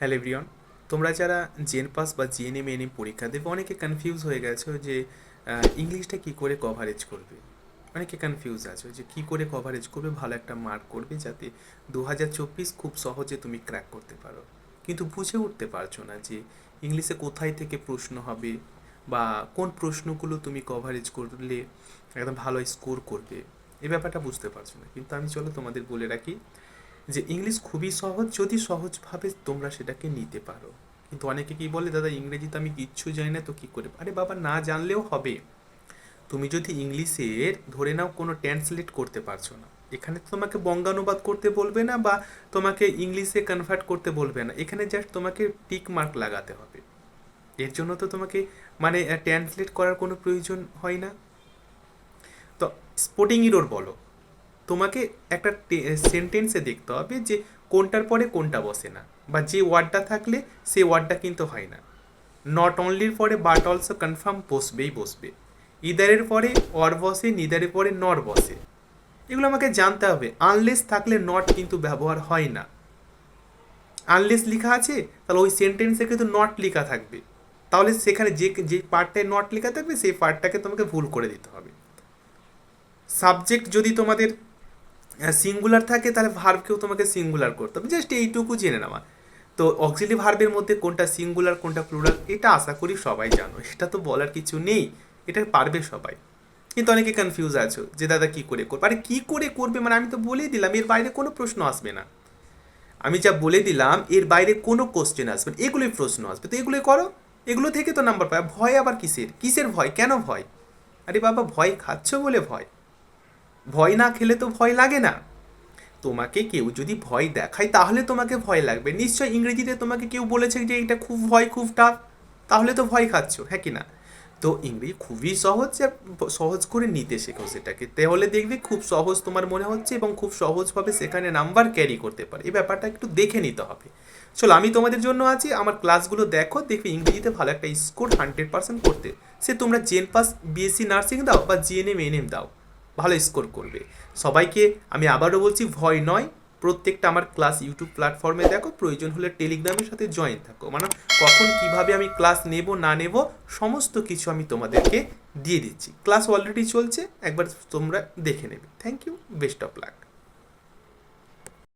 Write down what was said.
Hello everyone, তোমরা যারা জেন পাস বা জিএনএম এনএম পরীক্ষা দেবে, অনেকে কনফিউজ হয়ে গেছো যে ইংলিশটা কী করে কভারেজ করবে? অনেকে কনফিউজ আছো যে, কী করে কভারেজ করবে, ভালো একটা মার্ক করবে যাতে দু হাজার চব্বিশ খুব সহজে তুমি ক্র্যাক করতে পারো। কিন্তু বুঝে উঠতে পারছ না যে ইংলিশে কোথায় থেকে প্রশ্ন হবে বা কোন প্রশ্নগুলো তুমি কভারেজ করলে একদম ভালো স্কোর করবে এই ব্যাপারটা বুঝতে পারছ না। কিন্তু আমি চলো তোমাদের বলে রাখি যে ইংলিশ খুবই সহজ, যদি সহজভাবে তোমরা সেটাকে নিতে পারো। কিন্তু অনেকে কি বলে, দাদা ইংরেজি তো আমি কিচ্ছু জানি না, তো কী করে? আরে বাবা, না জানলেও হবে। তুমি যদি ইংলিশের, ধরে নাও কোনো ট্রান্সলেট করতে পারছ না। এখানে তো তোমাকে বঙ্গানুবাদ করতে বলবে না বা তোমাকে ইংলিশে কনভার্ট করতে বলবে না। এখানে জাস্ট তোমাকে টিক মার্ক লাগাতে হবে। এর জন্য তো তোমাকে মানে ট্রান্সলেট করার কোনো প্রয়োজন হয় না। তো স্পোর্টিং ইরোর বলো। তোমাকে একটা সেন্টেন্সে দেখতে হবে যে কোনটার পরে কোনটা বসে না বা যে ওয়ার্ডটা থাকলে সেই ওয়ার্ডটা কিন্তু হয় না। নট অনলির পরে বাট অলসো কনফার্ম বসবেই বসবে। ইদারের পরে অর বসে নিদারের পরে নর বসে। এগুলো আমাকে জানতে হবে। আনলেস থাকলে নট কিন্তু ব্যবহার হয় না। আনলেস লেখা আছে, তাহলে ওই সেন্টেন্সে কিন্তু নট লেখা থাকবে। তাহলে সেখানে যে যে পার্টটায় নট লেখা থাকবে, সেই পার্টটাকে তোমাকে ভুল করে দিতে হবে। সাবজেক্ট যদি তোমাদের সিঙ্গুলার থাকে, তাহলে ভার্বকেও তোমাকে সিঙ্গুলার করতে হবে। জাস্ট এইটুকু জেনে নেওয়া। তো অক্সিলি ভার্বের মধ্যে কোনটা সিঙ্গুলার কোনটা প্লুরাল এটা আশা করি সবাই জানো। এটা তো বলার কিছু নেই, এটা পারবে সবাই। কিন্তু অনেকে কনফিউজ আছো যে, দাদা, কী করে করবে? আরে, কী করে করবে? মানে আমি তো বলেই দিলাম, এর বাইরে কোনো প্রশ্ন আসবে না। আমি যা বলে দিলাম, এর বাইরে কোনো কোশ্চেন আসবে না। এগুলোই প্রশ্ন আসবে। তো এগুলোই করো। এগুলো থেকে তো নাম্বার পায় ভয় আবার কিসের? কিসের ভয়? কেন ভয়? আরে বাবা, ভয় খাচ্ছ বলে ভয়। ভয় না খেলে তো ভয় লাগে না। তোমাকে কেউ যদি ভয় দেখায়, তাহলে তোমাকে ভয় লাগবে। নিশ্চয় ইংরেজিতে তোমাকে কেউ বলেছে যে এটা খুব ভয়, খুব টাফ তাহলে তো ভয় খাচ্ছ হ্যাঁ কি না? তো ইংরেজি খুবই সহজ সহজ করে নিতে শেখো সেটাকে। তাহলে দেখবে খুব সহজ তোমার মনে হচ্ছে এবং খুব সহজভাবে সেখানে নাম্বার ক্যারি করতে পারে। এই ব্যাপারটা একটু দেখে নিতে হবে। চলো, আমি তোমাদের জন্য আছি, আমার ক্লাসগুলো দেখো, দেখবে ইংরেজিতে ভালো একটা স্কোর হান্ড্রেড পার্সেন্ট করতে। সে তোমরা জেন পাস বিএসসি নার্সিং দাও বা জিএনএম এনএম দাও। ভালো স্কোর করবে। সবাইকে আমি আবারও বলছি, ভয় নয়। প্রত্যেকটা আমার ক্লাস ইউটিউব প্ল্যাটফর্মে দেখো, প্রয়োজন হলে টেলিগ্রামের সাথে জয়েন থাকো। মানে কখন কীভাবে আমি ক্লাস নেব, না নেব, সমস্ত কিছু আমি তোমাদেরকে দিয়ে দিচ্ছি। ক্লাস অলরেডি চলছে, একবার তোমরা দেখে নেবে। Thank you best of luck